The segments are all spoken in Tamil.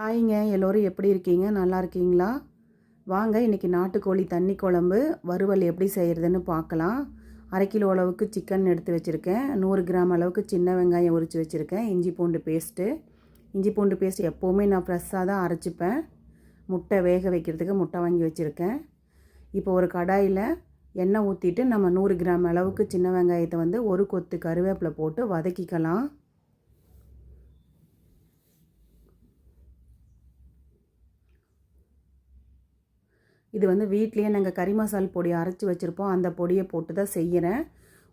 ஹாய்ங்க எல்லோரும் எப்படி இருக்கீங்க? நல்லா இருக்கீங்களா? வாங்க இன்றைக்கி நாட்டுக்கோழி தண்ணி குழம்பு வறுவல் எப்படி செய்கிறதுன்னு பார்க்கலாம். அரை கிலோ அளவுக்கு சிக்கன் எடுத்து வச்சுருக்கேன். நூறு கிராம் அளவுக்கு சின்ன வெங்காயம் உரித்து வச்சுருக்கேன். இஞ்சி பூண்டு பேஸ்ட்டு இஞ்சி பூண்டு பேஸ்ட் எப்போவுமே நான் ஃப்ரெஷ்ஷாக தான் அரைச்சிப்பேன். முட்டை வேக வைக்கிறதுக்கு முட்டை வாங்கி வச்சுருக்கேன். இப்போ ஒரு கடாயில் எண்ணெய் ஊற்றிட்டு நம்ம நூறு கிராம் அளவுக்கு சின்ன வெங்காயத்தை வந்து ஒரு கொத்து கருவேப்பிலை போட்டு வதக்கிக்கலாம். இது வந்து வீட்லேயே நாங்கள் கறி மசால் பொடி அரைச்சி வச்சுருப்போம். அந்த பொடியை போட்டு தான் செய்கிறேன்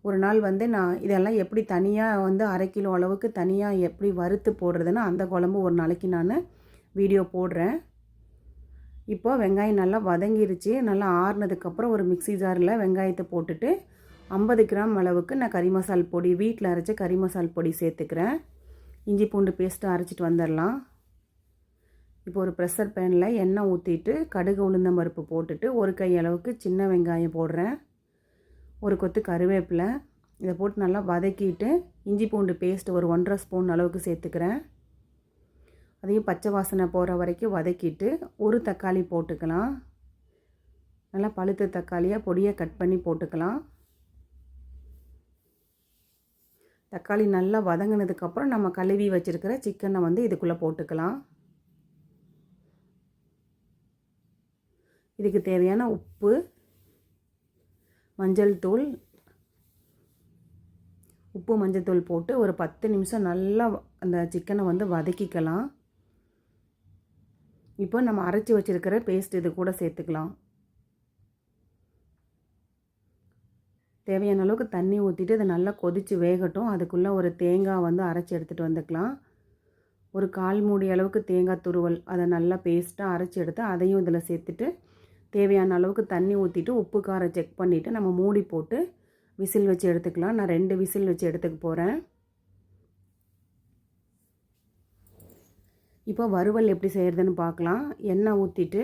ஒரு நாள் வந்து நான் இதெல்லாம் எப்படி தனியாக வந்து அரை கிலோ அளவுக்கு தனியாக எப்படி வறுத்து போடுறதுன்னு அந்த குழம்பு ஒரு நாளைக்கு நான் வீடியோ போடுறேன். இப்போது வெங்காயம் நல்லா வதங்கிருச்சு. நல்லா ஆறுனதுக்கப்புறம் ஒரு மிக்ஸி ஜாரில் வெங்காயத்தை போட்டுட்டு ஐம்பது கிராம் அளவுக்கு நான் கறி மசால் பொடி வீட்டில் அரைச்ச கறி மசால் பொடி சேர்த்துக்கிறேன். இஞ்சி பூண்டு பேஸ்ட்டு அரைச்சிட்டு வந்துடலாம். இப்போ ஒரு ப்ரெஷர் பேனில் எண்ணெய் ஊற்றிட்டு கடுகு உளுந்தம் பருப்பு போட்டுட்டு ஒரு கை அளவுக்கு சின்ன வெங்காயம் போடுறேன். ஒரு கொத்து கருவேப்பிலை. இதை போட்டு நல்லா வதக்கிட்டு இஞ்சி பூண்டு பேஸ்ட் ஒரு ஒன்றரை ஸ்பூன் அளவுக்கு சேர்த்துக்கிறேன். அதையும் பச்சை வாசனை போகிற வரைக்கும் வதக்கிட்டு ஒரு தக்காளி போட்டுக்கலாம். நல்லா பழுத்த தக்காளியாக பொடியை கட் பண்ணி போட்டுக்கலாம். தக்காளி நல்லா வதங்கினதுக்கப்புறம் நம்ம கழுவி வச்சுருக்கிற சிக்கனை வந்து இதுக்குள்ளே போட்டுக்கலாம். இதுக்கு தேவையான உப்பு மஞ்சள் தூள் உப்பு மஞ்சள் தூள் போட்டு ஒரு பத்து நிமிஷம் நல்லா அந்த சிக்கனை வந்து வதக்கிக்கலாம். இப்போ நம்ம அரைச்சி வச்சுருக்கிற பேஸ்ட் இது கூட சேர்த்துக்கலாம். தேவையான அளவுக்கு தண்ணி ஊற்றிட்டு அதை நல்லா கொதித்து வேகட்டும். அதுக்குள்ளே ஒரு தேங்காய் வந்து அரைச்சி எடுத்துகிட்டு வந்துக்கலாம். ஒரு கால் மூடி அளவுக்கு தேங்காய் துருவல் அதை நல்லா பேஸ்ட்டாக அரைச்சி எடுத்து அதையும் இதில் சேர்த்துட்டு தேவையான அளவுக்கு தண்ணி ஊற்றிட்டு உப்பு காரம் செக் பண்ணிவிட்டு நம்ம மூடி போட்டு விசில் வச்சு எடுத்துக்கலாம். நான் ரெண்டு விசில் வச்சு எடுத்துக்க போகிறேன் இப்போ வறுவல் எப்படி செய்கிறதுன்னு பார்க்கலாம். எண்ணெய் ஊற்றிட்டு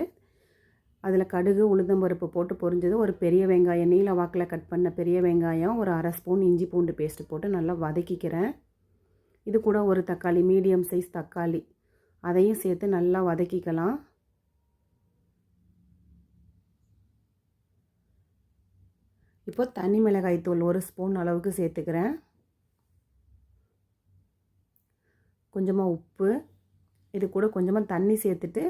அதில் கடுகு உளுந்தம்பருப்பு போட்டு பொரிஞ்சது ஒரு பெரிய வெங்காயம் நீல வாக்கில் கட் பண்ண பெரிய வெங்காயம் ஒரு அரை ஸ்பூன் இஞ்சி பூண்டு பேஸ்ட்டு போட்டு நல்லா வதக்கிக்கிறேன். இது கூட ஒரு தக்காளி மீடியம் சைஸ் தக்காளி. அதையும் சேர்த்து நல்லா வதக்கிக்கலாம். இப்போ தனி மிளகாய் தூள் ஒரு ஸ்பூன் அளவுக்கு சேர்த்துக்கிறேன். கொஞ்சமாக உப்பு இது கூட கொஞ்சமாக தண்ணி சேர்த்துட்டு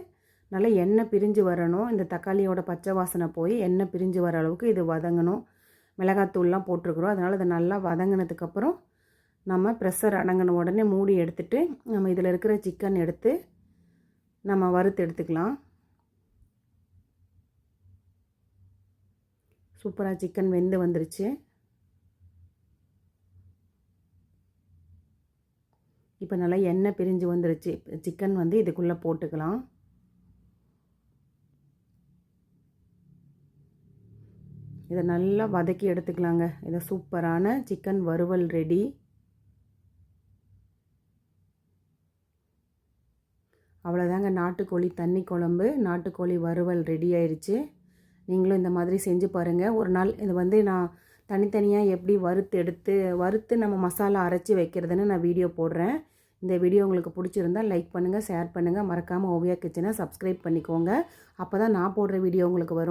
நல்லா எண்ணெய் பிரிஞ்சு வரணும். இந்த தக்காளியோட பச்சை வாசனை போய் எண்ணெய் பிரிஞ்சு வர அளவுக்கு இது வதங்கணும். மிளகாத்தூள்லாம் போட்டிருக்குறோம். அதனால் இதை நல்லா வதங்கினதுக்கப்புறம் நம்ம ப்ரெஷர் அடங்கின உடனே மூடி எடுத்துட்டு நம்ம இதில் இருக்கிற சிக்கன் எடுத்து நம்ம வறுத்து எடுத்துக்கலாம். சூப்பராக சிக்கன் வெந்து வந்துருச்சு. இப்போ நல்லா எண்ணெய் பிரிஞ்சு வந்துருச்சு. சிக்கன் வந்து இதுக்குள்ளே போட்டுக்கலாம். இதை நல்லா வதக்கி எடுத்துக்கலாங்க. இதை சூப்பரான சிக்கன் வறுவல் ரெடி அவ்வளோதாங்க நாட்டுக்கோழி தண்ணி குழம்பு நாட்டுக்கோழி வறுவல் ரெடி ஆயிடுச்சு நீங்களும் இந்த மாதிரி செஞ்சு பாருங்கள் ஒரு நாள் இது வந்து நான் தனித்தனியாக எப்படி வறுத்து எடுத்து வறுத்து நம்ம மசாலா அரைச்சி வைக்கிறதுன்னு நான் வீடியோ போடுறேன். இந்த வீடியோ உங்களுக்கு பிடிச்சிருந்தால் லைக் பண்ணுங்கள் ஷேர் பண்ணுங்கள் மறக்காமல் ஓவியா கிச்சனை சப்ஸ்கிரைப் பண்ணிக்கோங்க. அப்போ தான் நான் போடுற வீடியோ உங்களுக்கு வரும்.